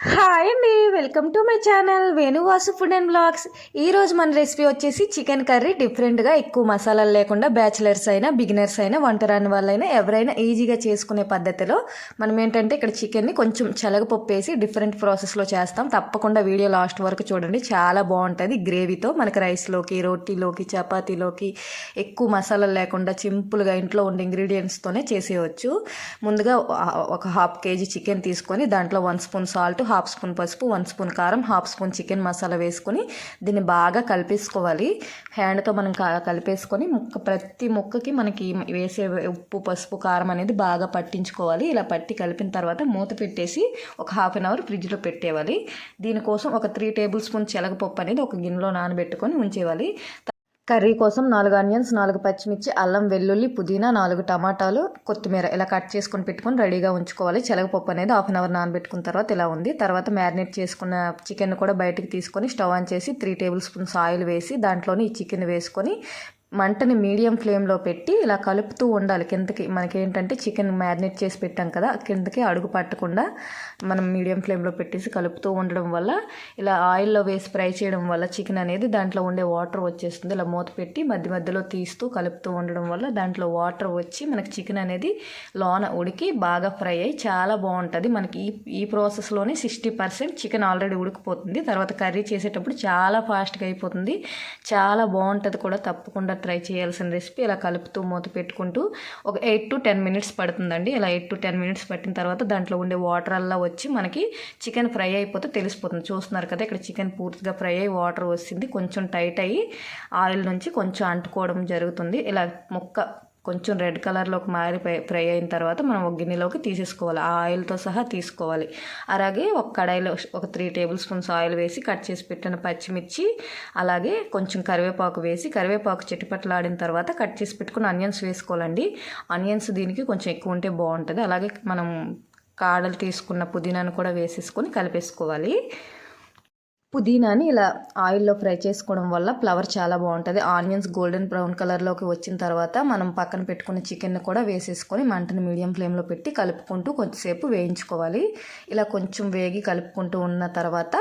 Hi అండి welcome to my channel Venuvasu food and blogs ఈ రోజు మన రెసిపీ వచ్చేసి చికెన్ కర్రీ డిఫరెంట్గా ఎక్కువ మసాలాలు లేకుండా బ్యాచిలర్స్ అయినా బిగినర్స్ అయినా వంట రాని వాళ్ళైనా ఎవరైనా ఈజీగా చేసుకునే పద్ధతిలో మనం ఏంటంటే ఇక్కడ చికెన్ని కొంచెం చెలగపప్పు వేసి డిఫరెంట్ ప్రాసెస్లో చేస్తాం. తప్పకుండా వీడియో లాస్ట్ వరకు చూడండి. చాలా బాగుంటుంది. గ్రేవీతో మనకి రైస్లోకి రోటీలోకి చపాతీలోకి ఎక్కువ మసాలాలు లేకుండా సింపుల్గా ఇంట్లో ఉండే ఇంగ్రీడియంట్స్తోనే చేసేయచ్చు. ముందుగా ఒక హాఫ్ కేజీ చికెన్ తీసుకొని దాంట్లో one spoon salt half spoon పసుపు వన్ స్పూన్ కారం హాఫ్ స్పూన్ చికెన్ మసాలా వేసుకొని దీన్ని బాగా కలిపేసుకోవాలి. హ్యాండ్తో మనం కలిపేసుకొని ముక్క ప్రతి ముక్కకి మనకి వేసే ఉప్పు పసుపు కారం అనేది బాగా పట్టించుకోవాలి. ఇలా పట్టి కలిపిన తర్వాత మూత పెట్టేసి ఒక హాఫ్ అన్ అవర్ ఫ్రిడ్జ్లో పెట్టేవాలి దీనికోసం ఒక త్రీ టేబుల్ స్పూన్ శనగపప్పు అనేది ఒక గిన్నెలో నానబెట్టుకొని ఉంచేవాలి కర్రీ కోసం నాలుగు ఆనియన్స్ నాలుగు పచ్చిమిర్చి అల్లం వెల్లుల్లి పుదీనా నాలుగు టమాటాలు కొత్తిమీర ఇలా కట్ చేసుకొని పెట్టుకొని రెడీగా ఉంచుకోవాలి. చెలగపప్పు అనేది హాఫ్ అన్ అవర్ నానబెట్టుకున్న తర్వాత ఇలా ఉంది. తర్వాత మ్యారినేట్ చేసుకున్న చికెన్ కూడా బయటికి తీసుకొని స్టవ్ ఆన్ చేసి త్రీ టేబుల్ స్పూన్స్ ఆయిల్ వేసి దాంట్లోని ఈ చికెన్ వేసుకొని మంటని మీడియం ఫ్లేమ్లో పెట్టి ఇలా కలుపుతూ ఉండాలి. కిందకి మనకి ఏంటంటే చికెన్ మ్యారినేట్ చేసి పెట్టాం కదా కిందకి అడుగు పట్టకుండా మనం మీడియం ఫ్లేమ్లో పెట్టేసి కలుపుతూ ఉండడం వల్ల ఇలా ఆయిల్లో వేసి ఫ్రై చేయడం వల్ల చికెన్ అనేది దాంట్లో ఉండే వాటర్ వచ్చేస్తుంది. ఇలా మూత పెట్టి మధ్య మధ్యలో తీస్తూ కలుపుతూ ఉండడం వల్ల దాంట్లో వాటర్ వచ్చి మనకి చికెన్ అనేది లోన ఉడికి బాగా ఫ్రై అయ్యి చాలా బాగుంటుంది. మనకి ఈ ఈ ప్రాసెస్లోనే సిక్స్టీ పర్సెంట్ చికెన్ ఆల్రెడీ ఉడికిపోతుంది. తర్వాత కర్రీ చేసేటప్పుడు చాలా ఫాస్ట్గా అయిపోతుంది. చాలా బాగుంటుంది కూడా తప్పకుండా ట్రై చేయాల్సిన రెసిపీ ఇలా కలుపుతూ మూత పెట్టుకుంటూ ఒక ఎయిట్ టు టెన్ మినిట్స్ పడుతుందండి. ఇలా ఎయిట్ టు టెన్ మినిట్స్ పట్టిన తర్వాత దాంట్లో ఉండే వాటర్ అలా వచ్చి మనకి చికెన్ ఫ్రై అయిపోతే తెలిసిపోతుంది. చూస్తున్నారు కదా ఇక్కడ చికెన్ పూర్తిగా ఫ్రై అయ్యి వాటర్ వస్తుంది. కొంచెం టైట్ అయ్యి ఆయిల్ నుంచి కొంచెం అంటుకోవడం జరుగుతుంది. ఇలా ముక్క కొంచెం రెడ్ కలర్లోకి మారి ఫ్రై- అయిన తర్వాత మనం ఒక గిన్నెలోకి తీసేసుకోవాలి. ఆ ఆయిల్తో సహా తీసుకోవాలి. అలాగే ఒక కడాయిలో ఒక త్రీ టేబుల్ స్పూన్స్ ఆయిల్ వేసి కట్ చేసి పెట్టిన పచ్చిమిర్చి అలాగే కొంచెం కరివేపాకు వేసి కరివేపాకు చిటిపట్లాడిన తర్వాత కట్ చేసి పెట్టుకుని ఆనియన్స్ వేసుకోవాలండి. ఆనియన్స్ దీనికి కొంచెం ఎక్కువ ఉంటే బాగుంటుంది. అలాగే మనం కాడలు తీసుకున్న పుదీనాను కూడా వేసేసుకొని కలిపేసుకోవాలి. పుదీనాని ఇలా ఆయిల్లో ఫ్రై చేసుకోవడం వల్ల ఫ్లవర్ చాలా బాగుంటుంది. ఆనియన్స్ గోల్డెన్ బ్రౌన్ కలర్లోకి వచ్చిన తర్వాత మనం పక్కన పెట్టుకున్న చికెన్ కూడా వేసేసుకొని మంటని మీడియం ఫ్లేమ్లో పెట్టి కలుపుకుంటూ కొంచెంసేపు వేయించుకోవాలి. ఇలా కొంచెం వేగి కలుపుకుంటూ ఉన్న తర్వాత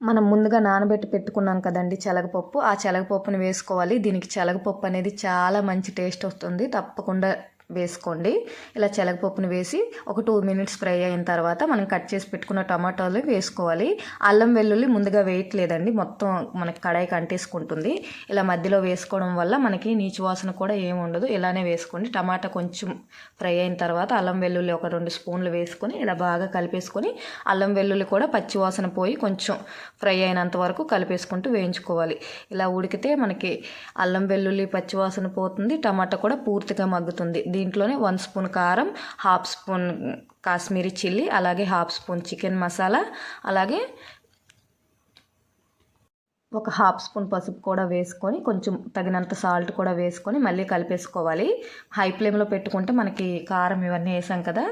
మనం ముందుగా నానబెట్టి పెట్టుకున్నాం కదండి చెలగపప్పు. ఆ చెలగపప్పుని వేసుకోవాలి. దీనికి చెలగపప్పు అనేది చాలా మంచి టేస్ట్ వస్తుంది. తప్పకుండా వేసుకోండి. ఇలా చెలగపప్పును వేసి ఒక టూ మినిట్స్ ఫ్రై అయిన తర్వాత మనం కట్ చేసి పెట్టుకున్న టమాటాలు వేసుకోవాలి. అల్లం వెల్లుల్లి ముందుగా వేయట్లేదండి. మొత్తం మనకి కడాయికి అంటేసుకుంటుంది ఇలా మధ్యలో వేసుకోవడం వల్ల మనకి నీచు వాసన కూడా ఏమి ఉండదు. ఇలానే వేసుకోండి. టమాటా కొంచెం ఫ్రై అయిన తర్వాత అల్లం వెల్లుల్లి ఒక రెండు స్పూన్లు వేసుకొని ఇలా బాగా కలిపేసుకొని అల్లం వెల్లుల్లి కూడా పచ్చి వాసన పోయి కొంచెం ఫ్రై అయినంత వరకు కలిపేసుకుంటూ వేయించుకోవాలి. ఇలా ఉడికితే మనకి అల్లం వెల్లుల్లి పచ్చి వాసన పోతుంది. టమాటా కూడా పూర్తిగా మగ్గుతుంది. దీంట్లోనే వన్ స్పూన్ కారం హాఫ్ స్పూన్ కాశ్మీరీ చిల్లీ అలాగే హాఫ్ స్పూన్ చికెన్ మసాలా అలాగే ఒక హాఫ్ స్పూన్ పసుపు కూడా వేసుకొని కొంచెం తగినంత సాల్ట్ కూడా వేసుకొని మళ్ళీ కలిపేసుకోవాలి. హై ఫ్లేమ్లో పెట్టుకుంటే మనకి కారం ఇవన్నీ వేసాం కదా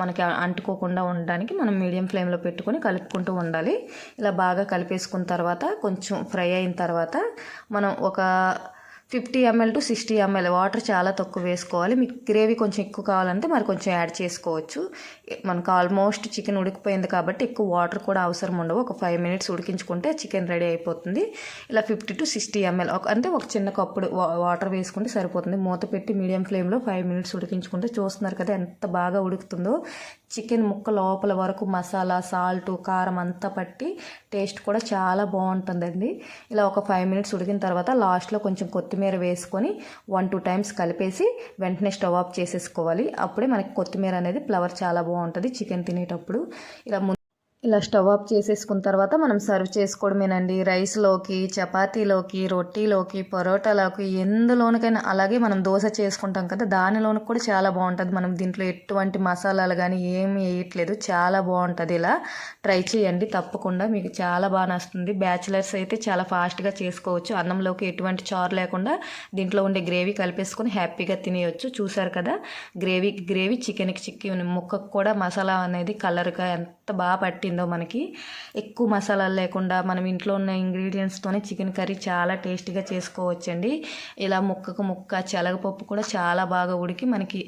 మనకి అంటుకోకుండా ఉండడానికి మనం మీడియం ఫ్లేమ్లో పెట్టుకొని కలుపుకుంటూ ఉండాలి. ఇలా బాగా కలిపేసుకున్న తర్వాత కొంచెం ఫ్రై అయిన తర్వాత మనం ఒక fifty ML to sixty ML water చాలా తక్కువ వేసుకోవాలి. మీకు గ్రేవీ కొంచెం ఎక్కువ కావాలంటే మరి కొంచెం యాడ్ చేసుకోవచ్చు. మనకు ఆల్మోస్ట్ చికెన్ ఉడికిపోయింది కాబట్టి ఎక్కువ వాటర్ కూడా అవసరం ఉండవు. ఒక ఫైవ్ మినిట్స్ ఉడికించుకుంటే చికెన్ రెడీ అయిపోతుంది. ఇలా ఫిఫ్టీ టు సిక్స్టీ ఎంఎల్ అంటే ఒక చిన్న కప్పుడు వాటర్ వేసుకుంటే సరిపోతుంది. మూత పెట్టి మీడియం ఫ్లేమ్లో ఫైవ్ మినిట్స్ ఉడికించుకుంటే చూస్తున్నారు కదా ఎంత బాగా ఉడుకుతుందో. చికెన్ ముక్క లోపల వరకు మసాలా సాల్ట్ కారం అంతా పట్టి టేస్ట్ కూడా చాలా బాగుంటుందండి. ఇలా ఒక ఫైవ్ మినిట్స్ ఉడికిన తర్వాత లాస్ట్లో కొంచెం కొత్తిమీర వేసుకొని వన్ టూ టైమ్స్ కలిపేసి వెంటనే స్టవ్ ఆఫ్ చేసేసుకోవాలి. అప్పుడే మనకి కొత్తిమీర అనేది ఫ్లవర్ చాలా బాగుంటుంది. చికెన్ తినేటప్పుడు. ఇలా ఇలా స్టవ్ ఆఫ్ చేసేసుకున్న తర్వాత మనం సర్వ్ చేసుకోవడమేనండి. రైస్లోకి చపాతీలోకి రొట్టీలోకి పరోటాలోకి ఎందులోనికైనా అలాగే మనం దోశ చేసుకుంటాం కదా దానిలోకి కూడా చాలా బాగుంటుంది. మనం దీంట్లో ఎటువంటి మసాలాలు కానీ ఏమి వేయట్లేదు. చాలా బాగుంటుంది ఇలా. ట్రై చేయండి తప్పకుండా. మీకు చాలా బాగా నస్తుంది బ్యాచిలర్స్ అయితే చాలా ఫాస్ట్గా చేసుకోవచ్చు. అన్నంలోకి ఎటువంటి చారు లేకుండా దీంట్లో ఉండే గ్రేవీ కలిపేసుకొని హ్యాపీగా తినేయచ్చు. చూసారు కదా గ్రేవీ గ్రేవీ చికెన్కి చిక్కి ముక్కకు కూడా మసాలా అనేది కలర్గా ఎంత బాగా పట్టింది. అయిందో మనకి. ఎక్కువ మసాలాలు లేకుండా మనం ఇంట్లో ఉన్న ఇంగ్రీడియంట్స్తోనే చికెన్ కర్రీ చాలా టేస్టీగా చేసుకోవచ్చండి. ఇలా ముక్కకు ముక్క చెలగపప్పు కూడా చాలా బాగా ఉడికి మనకి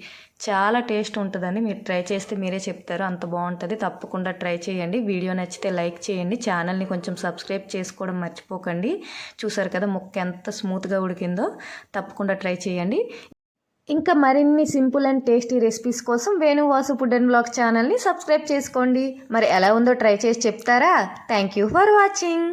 చాలా టేస్ట్ ఉంటుందండి. మీరు ట్రై చేస్తే మీరే చెప్తారు. అంత బాగుంటుంది. తప్పకుండా ట్రై చేయండి. వీడియో నచ్చితే లైక్ చేయండి. ఛానల్ని కొంచెం సబ్స్క్రైబ్ చేసుకోవడం మర్చిపోకండి. చూసారు కదా ముక్క ఎంత స్మూత్గా ఉడికిందో? తప్పకుండా ట్రై చేయండి. ఇంకా మరిన్ని సింపుల్ అండ్ టేస్టీ రెసిపీస్ కోసం వేణువాసు ఫుడ్ అండ్ బ్లాగ్ ఛానల్ని సబ్స్క్రైబ్ చేసుకోండి. మరి ఎలా ఉందో ట్రై చేసి చెప్తారా? Thank you for watching